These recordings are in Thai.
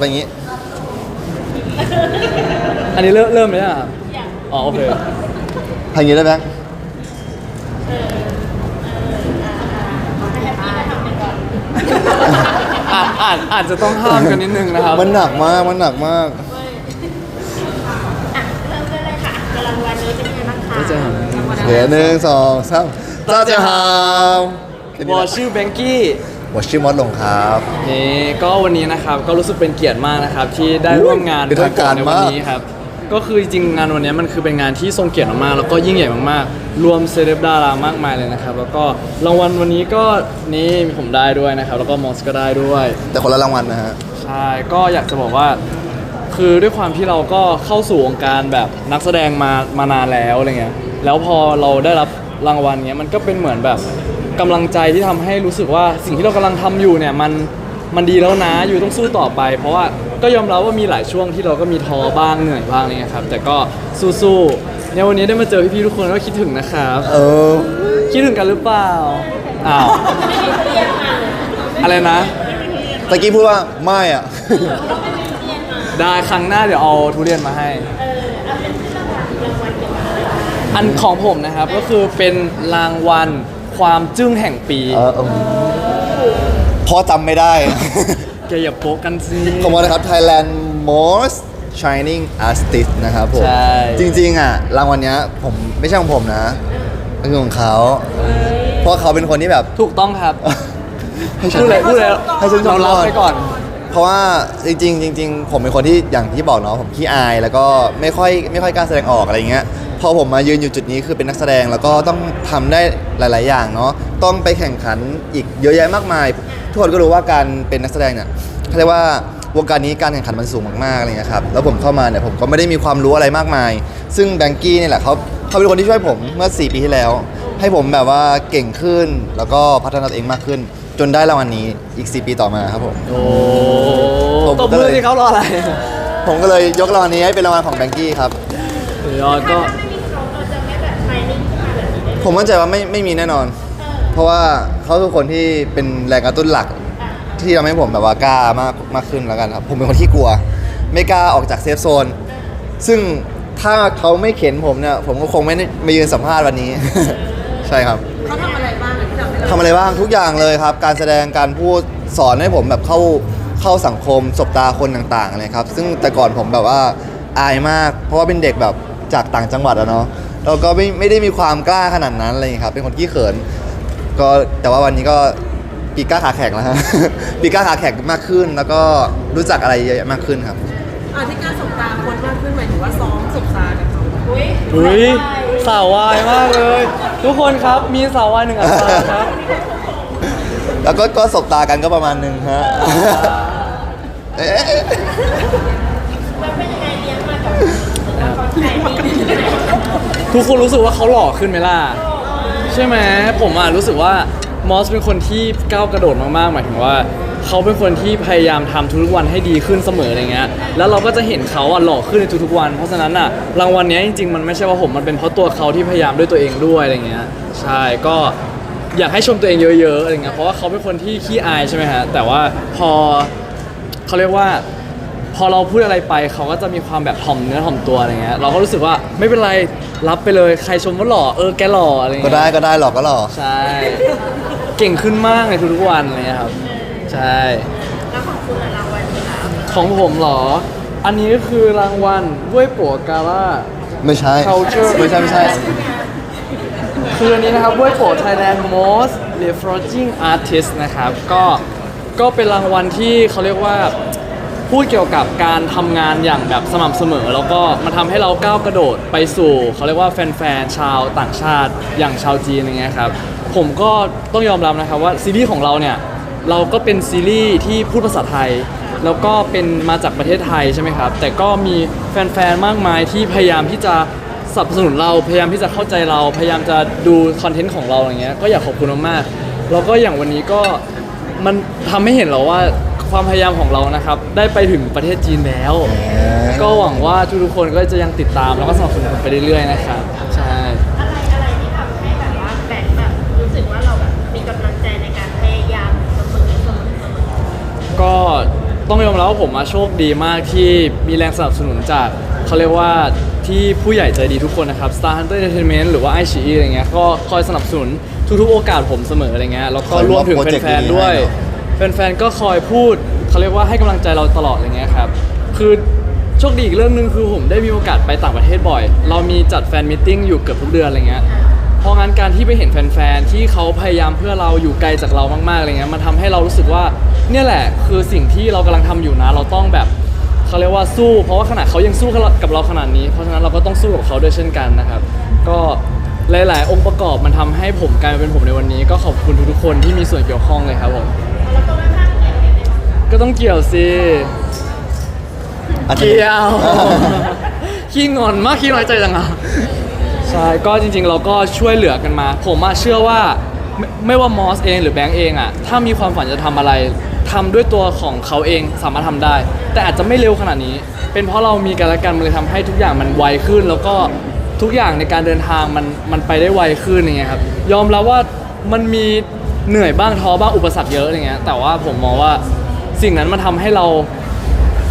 เป็นอย่างนี้ อันนี้เริ่มเริ่มเลยอะอ๋อโอเค ทำอย่างนี้ได้ไหมอาจอาจอาจจะต้องห้ามกันนิดนึงนะครับ มันหนักมาก มันหนักมาก อะเริ่มกันเลยค่ะกำลังวันนี้เป็นยังไงบ้างคะไม่เจอเดี๋ยวหนึ่งสองสามตาเจ้าฮาววอชื่อแบงกี้ วอชื่อมอสลงครับนี่ก็วันนี้นะครับก็รู้สึกเป็นเกียรติมากนะครับที่ได้ร่วมงานเป็นทางการในวันมากนี้ครับก็คือจริงๆงานวันนี้มันคือเป็นงานที่ทรงเกียรติมากๆแล้วก็ยิ่งใหญ่มากๆ รวมเซเลบดารามากมายเลยนะครับ แล้วก็รางวัลวันนี้ก็นี่ผมได้ด้วยนะครับ แล้วก็มอสก็ได้ด้วย แต่คนละรางวัลนะฮะใช่ก็อยากจะบอกว่า คือด้วยความที่เราก็เข้าสู่วงการแบบนักแสดงมามานานแล้วอะไรเงี้ยแล้วพอเราได้รับรางวัลเงี้ยมันก็เป็นเหมือนแบบ กำลังใจที่ทำให้รู้สึกว่าสิ่งที่เรากำลังทำอยู่เนี่ยมันมันดีแล้วนะอยู่ต้องสู้ต่อไป เพราะว่าก็ยอมรับว่ามีหลายช่วงที่เราก็มีท้อบ้างเหนื่อยบ้างอะไรเงี้ยครับ แต่ก็สู้ๆเนี่ยวันนี้ได้มาเจอพี่ๆทุกคนก็คิดถึงนะครับ เออ คิดถึงกันหรือเปล่าอ้าวอะไรนะ ตะกี้พูดว่าไม่อะ ได้ครั้งหน้าเดี๋ยวเอาทุเรียนมาให้ อันของผมนะครับก็คือเป็นรางวัล ความจึ้งแห่งปีเออเออพอจำไม่ได้ แกอย่าโป๊กกันสิ ขอบคุณนะครับ Thailand Most Shining Artist นะครับผม ใช่ จริงๆอะรางวัลเนี้ยผมไม่ใช่ของผมนะเป็นของเขา เพราะเขาเป็นคนที่แบบ ถูกต้องครับ ให้ฉันพูดเลยพูดเลยให้ฉันชเรามรับก่อน ไปก่อน เพราะว่าจริงๆจริงๆผมเป็นคนที่อย่างที่บอกเนาะผมขี้อายแล้วก็ไม่ค่อยไม่ค่อยกล้าแสดงออกอะไรเงี้ย พอผมมายืนอยู่จุดนี้คือเป็นนักแสดงแล้วก็ต้องทำได้หลาย ๆ อย่างเนาะต้องไปแข่งขันอีกเยอะแยะมากมาย ทุกคนก็รู้ว่าการเป็นนักแสดงเนี่ยเขาเรียกว่าวงการนี้การแข่งขันมันสูงมากๆอะไรเงี้ยครับแล้วผมเข้ามาเนี่ยผมก็ไม่ได้มีความรู้อะไรมากมาย ซึ่งแบงกี้เนี่ยแหละเขาเขาเป็นคนที่ช่วยผมเมื่อ 4 ปีที่แล้ว ให้ผมแบบว่าเก่งขึ้นแล้วก็พัฒนาตัวเองมากขึ้น จนได้รางวัลนี้อีก 4 ปีต่อมาครับผม โอ้ผมตบก็มืเลอยที่เขารออะไรผมก็เลยยกรางวัลนี้ให้เป็นรางวัลของแบงกี้ครับสุดยอดก็ไผมมั่นใจว่าไม่ไม่มีแน่นอน เพราะว่าเขาคือคนที่เป็นแรงกระตุ้นหลักที่ทำให้ผมแบบว่ากล้ามากมากขึ้นแล้วกันครับ ผมเป็นคนที่กลัว ไม่กล้าออกจากเซฟโซน ซึ่งถ้าเขาไม่เข็นผมเนี่ยผมก็คงไม่ได้มายืนสัมภาษณ์วันนี้ ใช่ครับ เขาทำอะไรบ้างอะที่ทำให้เราทำอะไรบ้างทุกอย่างเลยครับ การแสดงการพูดสอนให้ผมแบบเข้าเข้าสังคมสบตาคนต่างๆเลยครับ ซึ่งแต่ก่อนผมแบบว่าอายมาก เพราะว่าเป็นเด็กแบบจากต่างจังหวัดอะเนาะ เราก็ไม่ไม่ได้มีความกล้าขนาดนั้นอะไรอย่างเงี้ยครับเป็นคนขี้เขิน ก็แต่ว่าวันนี้ก็ปีกล้าขาแข็งแล้วฮะ ปีกล้าขาแข็งมากขึ้น แล้วก็รู้จักอะไรเยอะๆมากขึ้นครับ อ่าที่การสบตาคนมากขึ้นหมายถึงว่าซ้อมสบตากับเขาอุ้ยอุ้ยสาววายมากเลย ทุกคนครับมีสาววายหนึ่งอัตราครับ แล้วก็ก็สบตากันก็ประมาณหนึงฮะเอ๊ะ มันเป็นยังไงเลี้ยงมากับละครไทยดี ทุกคนรู้สึกว่าเขาหล่อขึ้นไหมล่ะ ใช่ไหมผมอะรู้สึกว่ามอสเป็นคนที่ก้าวกระโดดมากๆ หมายถึงว่า เขาเป็นคนที่พยายามทำทุกๆวันให้ดีขึ้นเสมออะไรเงี้ยแล้วเราก็จะเห็นเขาอะหล่อขึ้นในทุกๆวัน เพราะฉะนั้นอะรางวัลเนี้ยจริงๆมันไม่ใช่ว่าผมมันเป็นเพราะตัวเขาที่พยายามด้วยตัวเองด้วยอะไรเงี้ยใช่ก็อยากให้ชมตัวเองเยอะๆอะไรเงี้ยเพราะว่าเขาเป็นคนที่ขี้อายใช่ไหมฮะแต่ว่าพอ เขาเรียกว่า พอเราพูดอะไรไปเขาก็จะมีความแบบถ่อมเนื้อถ่อมตัวอะไรเงี้ยเราก็รู้สึกว่าไม่เป็นไรรับไปเลยใครชมว่าหล่อเออแกหล่ออะไรเงี้ยก็ได้ก็ได้หรอกก็หรอกใช่เก่งขึ้นมากในทุกๆวันเลยครับ ใช่ แล้วของคุณอะรางวัลที่คะของผมเหรอ อันนี้ก็คือรางวัลด้วยปัวกาล่า ไม่ใช่ Culture ไม่ใช่ไม่ใช่ คืออันนี้นะครับด้วยปัว Thailand Most Refreshing Artist นะครับ ก็ก็เป็นรางวัลที่เขาเรียกว่า พูดเกี่ยวกับการทำงานอย่างแบบสม่ำเสมอ แล้วก็มันทำให้เราก้าวกระโดดไปสู่เขาเรียกว่าแฟนๆชาวต่างชาติอย่างชาวจีนอย่างเงี้ยครับผมก็ต้องยอมรับนะครับว่าซีรีส์ของเราเนี่ยเราก็เป็นซีรีส์ที่พูดภาษาไทย แล้วก็เป็นมาจากประเทศไทยใช่ไหมครับ แต่ก็มีแฟนๆมากมายที่พยายามที่จะสนับสนุนเราพยายามที่จะเข้าใจเราพยายามจะดูคอนเทนต์ของเราอย่างเงี้ยก็อยากขอบคุณมากๆแล้วก็อย่างวันนี้ก็มันทำให้เห็นเราว่า ความพยายามของเรานะครับ ได้ไปถึงประเทศจีนแล้ว ก็หวังว่าทุกๆคนก็จะยังติดตามแล้วก็สนับสนุนผมไปเรื่อยๆนะครับใช่อะไรอะไรที่ทำให้แบบว่าแบงค์แบบรู้สึกว่าเราแบบมีกำลังใจในการพยายามเสมอเสมอเสมอก็ต้องยอมรับว่าผมมาโชคดีมากที่มีแรงสนับสนุนจากเขาเรียกว่าที่ผู้ใหญ่ใจดีทุกคนนะครับ Star Hunter Entertainment หรือว่า i อ e อะไรเงี้ยก็คอยสนับสนุนทุกๆโอกาสผมเสมออะไรเงี้ยแล้วก็คอยมอบรวมถึงโปรเจกต์แฟนดีๆๆด้วยให้เนอะ แฟนๆ ก็คอยพูดเขาเรียกว่าให้กำลังใจเราตลอดอะไรเงี้ยครับคือโชคดีอีกเรื่องหนึ่งคือผมได้มีโอกาสไปต่างประเทศบ่อย เรามีจัดแฟนมิทติ้งอยู่เกือบทุกเดือนอะไรเงี้ยเพราะงั้นการที่ไปเห็นแฟนๆ ที่เขาพยายามเพื่อเราอยู่ไกลจากเรามากๆอะไรเงี้ยมันทำให้เรารู้สึกว่าเนี่ยแหละคือสิ่งที่เรากำลังทำอยู่นะเราต้องแบบเขาเรียกว่าสู้ เพราะว่าขนาดเขายังสู้กับเราขนาดนี้ เพราะฉะนั้นเราก็ต้องสู้กับเขาด้วยเช่นกันนะครับ ก็หลาย ๆ องค์ประกอบมันทำให้ผมกลายมาเป็นผมในวันนี้ ก็ขอบคุณทุกๆคนที่มีส่วนเกี่ยวข้องเลยครับผม ก็ข้างๆเนี่ยก็ต้องเกี่ยวสิอาจจะเกี่ยว ขี้งอนมากขี้น้อยใจจังอะใช่ก็จริง ๆ เราก็ช่วยเหลือกันมา ผมอะเชื่อว่าไม่ไม่ว่ามอสเองหรือแบงก์เองอะถ้ามีความฝันจะทำอะไรทำด้วยตัวของเขาเองสามารถทำได้ แต่อาจจะไม่เร็วขนาดนี้ เป็นเพราะเรามีกันและกันมันเลยทำให้ทุกอย่างมันไวขึ้น แล้วก็ทุกอย่างในการเดินทางมันมันไปได้ไวขึ้นอย่างเงี้ยครับยอมรับว่ามันมี เหนื่อยบ้างท้อบ้างอุปสรรคเยอะอย่างเงี้ยแต่ว่าผมมองว่าสิ่งนั้นมันทำให้เรา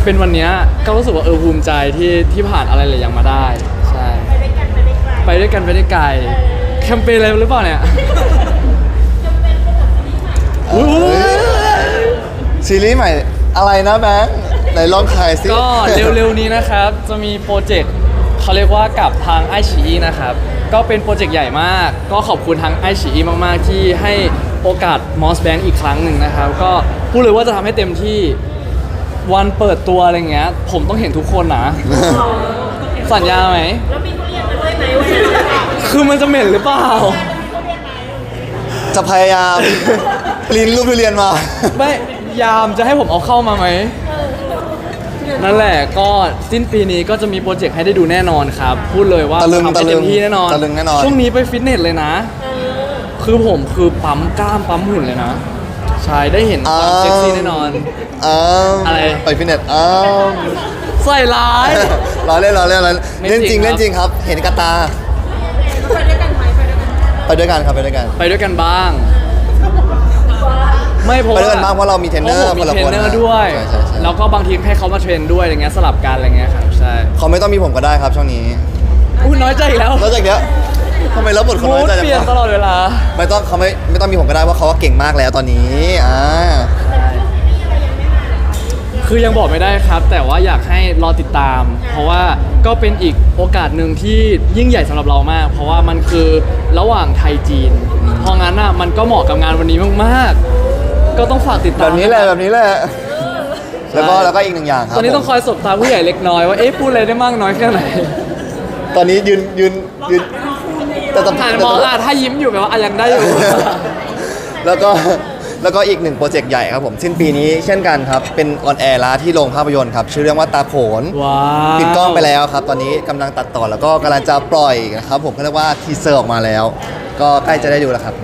เป็นวันเนี้ยก็รู้สึกว่าเออภูมิใจที่ที่ผ่านอะไรหลายอย่างมาได้ใช่ไปด้วยกันไปได้ไกลไปด้วยกันไปได้ไกลแคมเปญอะไรหรือเปล่าเนี่ยเอ้ยซีรีส์ใหม่อะไรนะแบงค์ไหนลองขายซิ ก็เร็วๆนี้นะครับจะมีโปรเจกต์ เขาเรียกว่ากับทางไอชีนะครับ ก็เป็นโปรเจกต์ใหญ่มาก ก็ขอบคุณทางไอชีมากๆ ที่ให้โอกาสมอสแบง k อีกครั้งหนึ่งนะครับ ก็พูดเลยว่าจะทำให้เต็มที่วันเปิดตัวอะไรเงี้ย ผมต้องเห็นทุกคนนะ สัญญาไหม แล้วมีทุเรียนมาด้วยไหมวันนี้คือมันจะเหม็นหรือเปล่า จะพยายามปริ้นรูปทุเรียนมา ไม่ยามจะให้ผมเอาเข้ามาไหม นั่นแหละก็สิ้นปีนี้ก็จะมีโปรเจกต์ให้ได้ดูแน่นอนครับ พูดเลยว่าตะลึงทำให้ตะลึเต็งมที่แน่นอนตะลึงแน่นอน ช่วงนี้ไปฟิตเนสเลยนะ คือผมคือปั๊มกล้ามปั๊มหุ่นเลยนะใช่ได้เห็นความเซ็กซี่แน่นอน อ้าวอะไร ไปฟิตเนสอ้าวใส่ร้ายรอเล่นรอเล่นรอเล่นไม่เล่นจริงจริงครับเล่นจริงครับ เห็นกระตาไปด้วยกันไหมไปด้วยกันไหมไปด้วยกันครับไปด้วยกัน ไปด้วยกันบ้าง ไม่เพราะไปด้วยว่ากันบ้างเพราะเรามีเทรนเนอร์พาะผมมีคนละเทรนเนอคนร์นะด้วย ใช่ใช่ใช่ แล้วก็บางทีให้เขามาเทรนด้วยอะไรเงี้ยสลับกันอะไรเงี้ยครับใช่เขาไม่ต้องมีผมก็ได้ครับช่วงนี้อุ้ยน้อยใจอีกแล้วแล้วจากเนี้ยทำไมรับบทคนมูน้อยดใจจัเปลี่ยนงตวะลอดเวลาไม่ต้องเขาไม่ไม่ต้องมีผมก็ได้เพราะเขาก็เก่งมากแล้วตอนนี้อ่าคือยังบอกไม่ได้ครับ แต่ว่าอยากให้รอติดตาม เพราะว่าก็เป็นอีกโอกาสหนึ่งที่ยิ่งใหญ่สำหรับเรามาก เพราะว่ามันคือระหว่างไทยจีนเพราะงั้นอะมันก็เหมาะกับงานวันนี้มากๆ ก็ต้องฝากติดแบตามบนี้แหละแบบนี้แหละใช่แล้วก็แล้วก็อีกหนึ่งอย่างครับตอนนี้ต้องผมคอยสบตาผู้ใหญ่เล็กน้อยว่าเอ๊ะพูดอะไรได้มากน้อยแค่ไหนตอนนี้ยืนยืนยืนแต่แต่หันมองอะถ้ายิ้มอยู่แปลว่าอะยังได้อยู่ แล้วก็แล้วก็อีกหนึ่งโปรเจกต์ใหญ่ครับผม สิ้นปีนี้เช่นกันครับ เป็นออนแอร์แล้วที่โรงภาพยนตร์ครับ ชื่อเรื่องว่าตาโขนว้าวปิดกล้องไปแล้วครับ ตอนนี้กำลังตัดต่อแล้วก็กำลังจะปล่อยนะครับผมเขาเรียกว่าทีเซอร์ออกมาแล้ว ก็ใกล้จะได้ดูแล้วครับ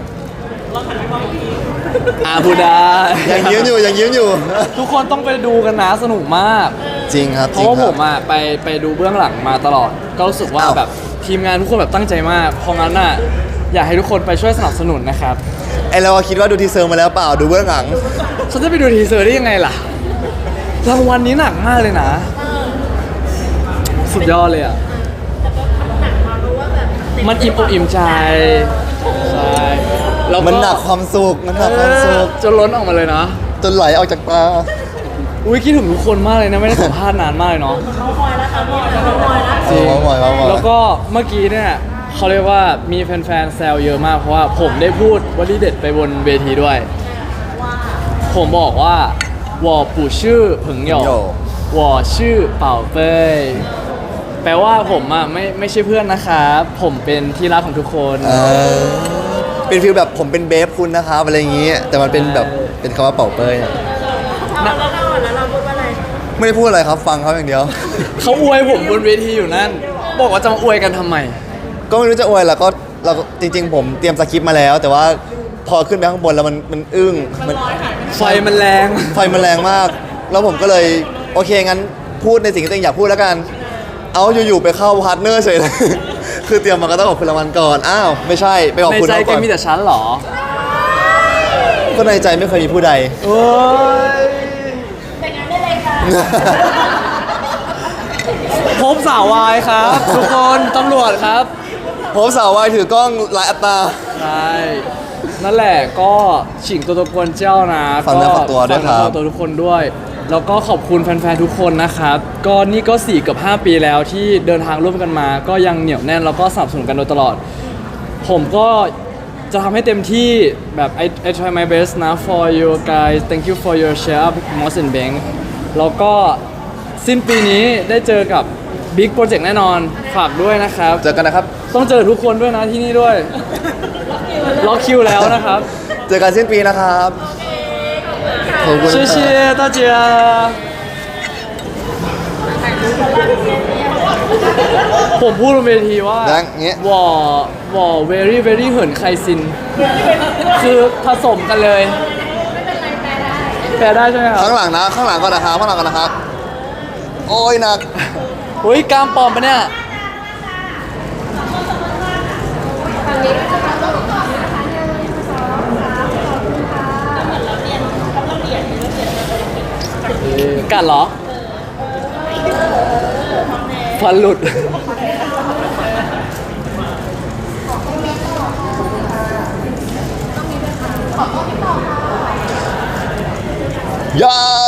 อะพูดได้ยังยิ้มอยู่ยังยิ้มอยู่ ทุกคนต้องไปดูกันนะสนุกมาก จริงครับเพจริราะงว่าคผรับ มอะไปไปดูเบื้องหลังมาตลอด ก็รู้สึกว่าอ้าว แบบทีมงานทุกคนแบบตั้งใจมาก เพราะงั้นอะอยากให้ทุกคนไปช่วยสนับสนุนนะครับ ไอเราคิดว่าดูทีเซอร์มาแล้วเปล่าดูเบื้องหลัง ฉันจะไปดูทีเซอร์ได้ยังไงล่ะ รางวัลนี้หนักมากเลยนะ สุดยอดเลยอะแต่ก็ทำหนังมารู้ว่าแบบมันอิ่มอกอิ่มใจ ใช่ แล้วมันหนักความสุขมันหนักความสุขจนล้นออกมาเลยนะ จนไหลออกจากตา อุ้ยคิดถึงทุกคนมากเลยนะไม่ได้สัมภาษณ์นานมากเลยเนาะ เขาคอยแล้วเขาคอยแล้วแล้วก็เมื่อกี้เนี่ยเขาเรียกว่ามีแฟนๆแซวเยอะมากเพราะว่าผมได้พูดวลีเด็ดไปบนเวทีด้วย ผมบอกว่าวอปู่ชื่อผงหยกวอชื่อเป่าเป้ยแปลว่าผมอะไม่ไม่ใช่เพื่อนนะครับ ผมเป็นที่รักของทุกคน เเป็นฟีลแบบผมเป็นเบฟคุณนะครับอะไรอย่างงี้แต่มันเป็นแบบเป็นคำว่าเป่าเป้ยแล้วเราอะแล้วเราพูดว่าอะไรไม่ได้พูดอะไรครับฟังเขาอย่างเดียว เขาอวยผมบนเวทีอยู่นั่น บอกว่าจะมาอวยกันทำไม ก็ไม่รู้จะอวยแล้วก็เราก็จริง ๆ ผมเตรียมสคริปต์มาแล้ว แต่ว่าพอขึ้นไปข้างบนแล้วมันมันอึ้งมันไฟมันแรง ไฟมันแรงมาก แล้วผมก็เลยโอเคงั้นพูดในสิ่งที่ตัวเองอยากพูดแล้วกัน เอาอยู่ๆไปเข้าพาร์ทเนอร์เฉยเลย คือเตรียมมาก็ต้องขอบคุณรางวัลก่อน อ้าว ไม่ใช่ ไปขอบในคุณใจเขาแกก่อนมีแต่ฉันเหรอก็ในใจไม่เคยมีผู้ใด โอ้ยแต่งงานได้แล้พบสาววายครับ ทุกคนตำรวจครับผมสาววายถือกล้องหลายอัตรา ใช่นั่นแหละก็ฉิงตัวตะกวนเจ้านะฝากเนื้อฝากตัวด้วยครับ ฝากเนื้อฝากตัวทุกคนด้วย แล้วก็ขอบคุณแฟนๆ ทุกคนนะครับ ก็นี่ก็ 4 กับ 5 ปีแล้วที่เดินทางร่วมกันมา ก็ยังเหนียวแน่นแล้วก็สนับสนุนกันโดยตลอด ผมก็จะทำให้เต็มที่แบบ I I try my best นะ for you guys thank you for your share up Moss and Bank แล้วก็สิ้นปีนี้ได้เจอกับ Big Project แน่นอนฝากด้วยนะครับ เจอกันนะครับ ต้องเจอทุกคนด้วยนะที่นี่ด้วย ล็อกคิวแล้วนะครับ เจอกันสิ้นปีนะครับ ขอบคุณค 谢 รับ 谢大家ผมพูดบนเวทีว่า ดังเงี้ย วอวอ very very เหินไคซิน คือผสมกันเลย แปลได้ใช่ไหมครับ ข้างหลังนะ ข้างหลังก่อนนะครับข้างหลังก่อนนะครับ โอ้ยหนัก เฮ้ยกล้ามปลอมปะเนี่ย กัดเหรอ ฟันหลุด ยา